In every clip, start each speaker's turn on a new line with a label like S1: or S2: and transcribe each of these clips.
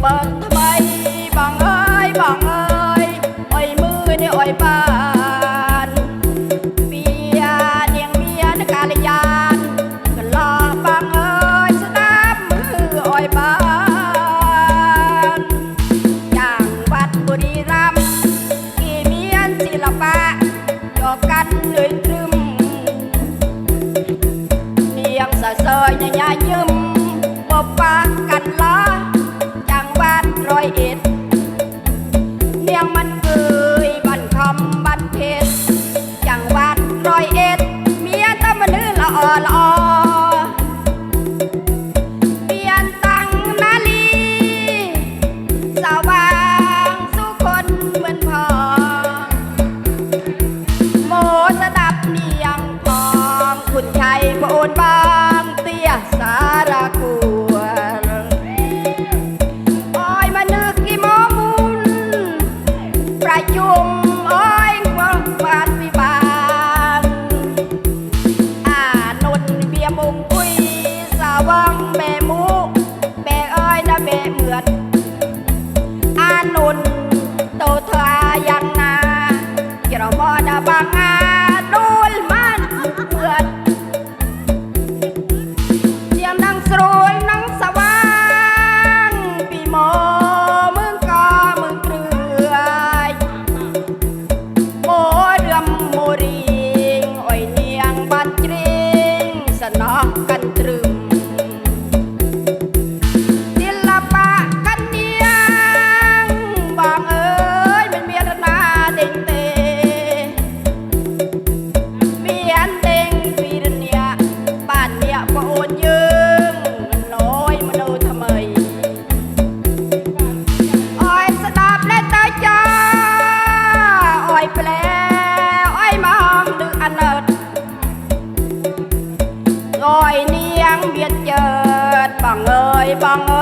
S1: เปิดทำไมบังเอ้ยบังเอ้ยอ้อยมือเนี่ยอ้อยบานเบียเนียงเมียนกาลยานก็รอบังเอ้ยสนามมืออ้อยบานอย่างวัดบุรีรัมย์กี่เมียนศิลปะจอกันเลย คุณชัยโพนบ้า เลิศลอยเนียงเบียดเจิดบังเอยบังเอ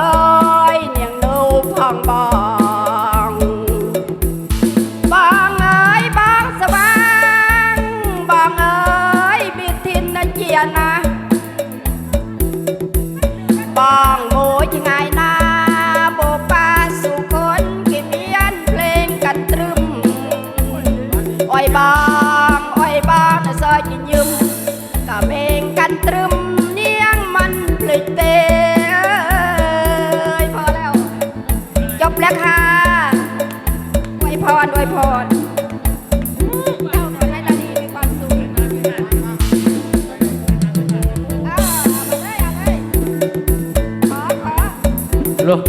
S1: บแล้วค่ะไวยพรอวยพรเจ้าขอให้เราดีมีความสุขเอาเอาไปากลู
S2: ก